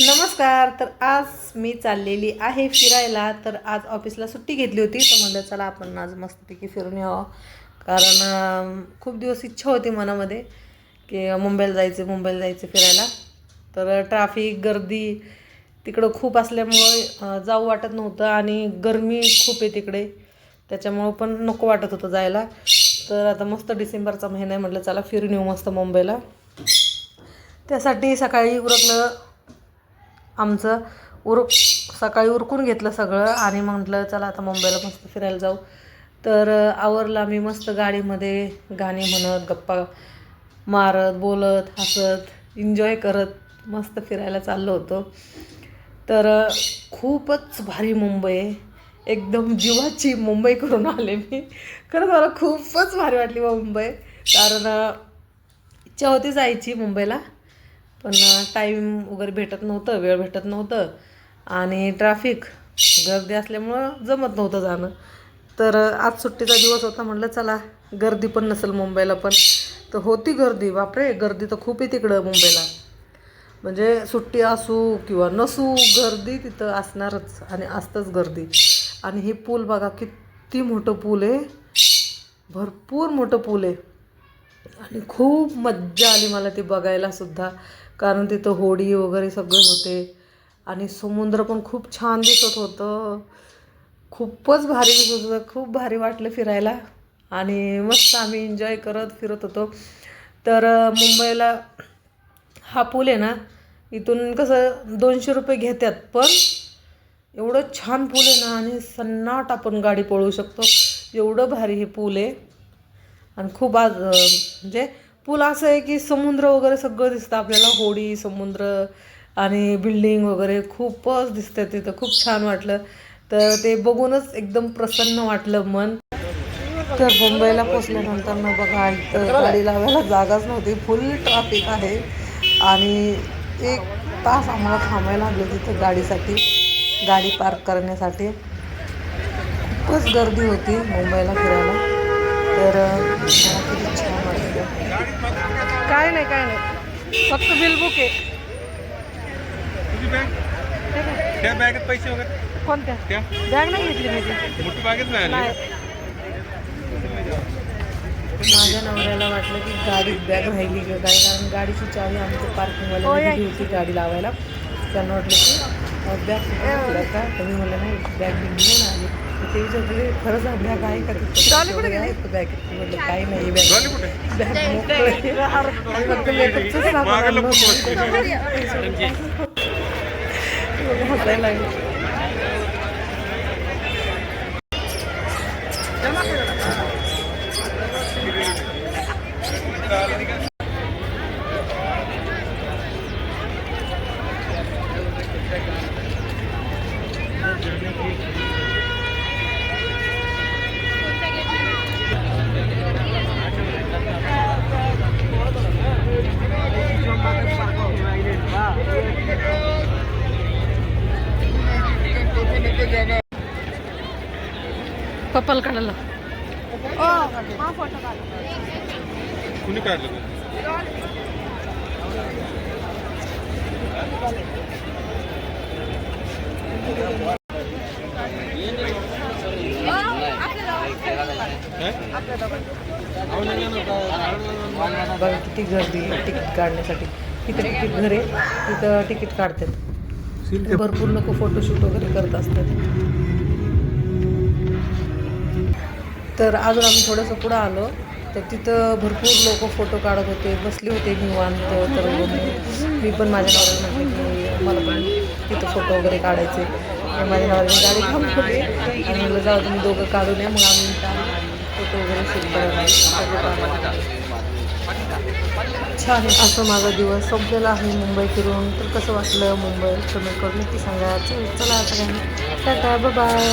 नमस्कार तर आज मी चाललेली आहे फिरायला. तर आज ऑफिसला सुट्टी घेतली होती तर म्हणलं चला आपण आज मस्तपैकी फिरून यावं. कारण खूप दिवस इच्छा होती मनामध्ये की मुंबईला जायचं मुंबईला जायचं फिरायला. तर ट्रॅफिक गर्दी तिकडं खूप असल्यामुळे जाऊ वाटत नव्हतं आणि गरमी खूप आहे तिकडे. त्याच्यामुळं पण नको वाटत होतं जायला. तर आता मस्त डिसेंबरचा महिना आहे म्हटलं चला फिरून येऊ मस्त मुंबईला. त्यासाठी सकाळी उरकलं आमचं उरक सकाळी उरकून घेतलं सगळं आणि म्हटलं चला आता मुंबईला मस्त फिरायला जाऊ. तर आवरला मी आम्ही मस्त गाडीमध्ये गाणी म्हणत गप्पा मारत बोलत हसत एन्जॉय करत मस्त फिरायला चाललो होतो. तर खूपच भारी मुंबई आहे. एकदम जीवाची मुंबई करून आले मी. खरंच मला खूपच भारी वाटली बा मुंबई. कारण इच्छा होती जायची मुंबईला. पण टाईम वगैरे भेटत नव्हतं वेळ भेटत नव्हतं. आणि ट्रॅफिक गर्दी असल्यामुळं जमत नव्हतं जाणं. तर आज सुट्टीचा दिवस होता म्हटलं चला गर्दी पण नसेल मुंबईला पण. तर होती गर्दी बापरे! गर्दी तर खूप आहे तिकडं मुंबईला. म्हणजे सुट्टी असू किंवा नसू गर्दी तिथं असणारच आणि असतंच गर्दी. आणि हे पूल बघा किती मोठं पूल आहे. भरपूर मोठं पूल आहे. आणि खूप मज्जा आली मला ते बघायला सुद्धा. कारण तिथं होडी वगैरे सगळे होते. आणि समुद्र पण खूप छान दिसत होतं. खूपच भारी दिसत होतं. खूप भारी वाटलं फिरायला. आणि मस्त आम्ही एन्जॉय करत फिरत होतो. तर मुंबईला हा पूल आहे ना इथून कसं दोनशे रुपये घेतात पण एवढं छान पूल आहे ना आणि सन्नाट आपण गाडी पळवू शकतो. एवढं भारी हे पूल आहे. आणि खूप आज म्हणजे पूल असं आहे की समुद्र वगैरे सगळं दिसतं. आपल्याला होडी समुद्र आणि बिल्डिंग वगैरे खूपच दिसतं तिथं. खूप छान वाटलं. तर ते बघूनच एकदम प्रसन्न वाटलं मन. तर मुंबईला पोचल्यानंतर न बघा इथं गाडी लावायला जागाच नव्हती. फुल ट्रॅफिक आहे. आणि एक तास आम्हाला थांबायला लागलं तिथं गाडीसाठी गाडी पार्क करण्यासाठी. खूपच गर्दी होती मुंबईला फिरायला. तर मला काय नाही काय नाही. फक्त बिल बुक आहे. तुझी बॅग त्या बॅगेत पैसे वगैरे? कोणत्या? त्या? बॅग नाही घेतली मी ती. मोठी बॅगेत नाही आली? नाही. माझ्या नवऱ्याला वाटलं की गाडीत बॅग राहिली का काय? कारण गाडीची चावी आमच्या पार्किंगवाल्याने दिली होती गाडी लावायला. त्यांना वाटलं की बॅग का तर मी म्हणलं नाही बॅग घेऊन आली. ते विचारते "हे खरंच बॅग आहे का तिथं आहे का बॅग म्हटलं काही नाही बॅग. झाली कुठे? बॅग मोकळं आहे. आणि फक्त मेकअपचं सामान मागं आणलं लपून होतं. हसायला लागलं पप्पाला काढायला. कुणी काढलं? बघा किती गर्दी आहे तिकीट काढण्यासाठी. तिथं तिकीट घरे तिथं तिकीट काढतात. भरपूर लोक फोटोशूट वगैरे करत असतात. तर अजून आम्ही थोडंसं पुढं आलो. तर तिथं भरपूर लोक फोटो काढत होते बसले होते निवांत. तर मी पण माझ्या नवऱ्याला म्हटलं की मला पण तिथं फोटो वगैरे काढायचे. माझ्या नवऱ्याने गाडी थांबवली आणि म्हणलं जाऊ तुम्ही दोघं काढून या मग आम्ही फोटो वगैरे शूट करायला छान आहे असं माझा दिवस संपलेला आहे मुंबई फिरून. तर कसं वाटलं मुंबई? कमेंट करून नक्की सांगा. चला सगळ्यांनी. Tata bye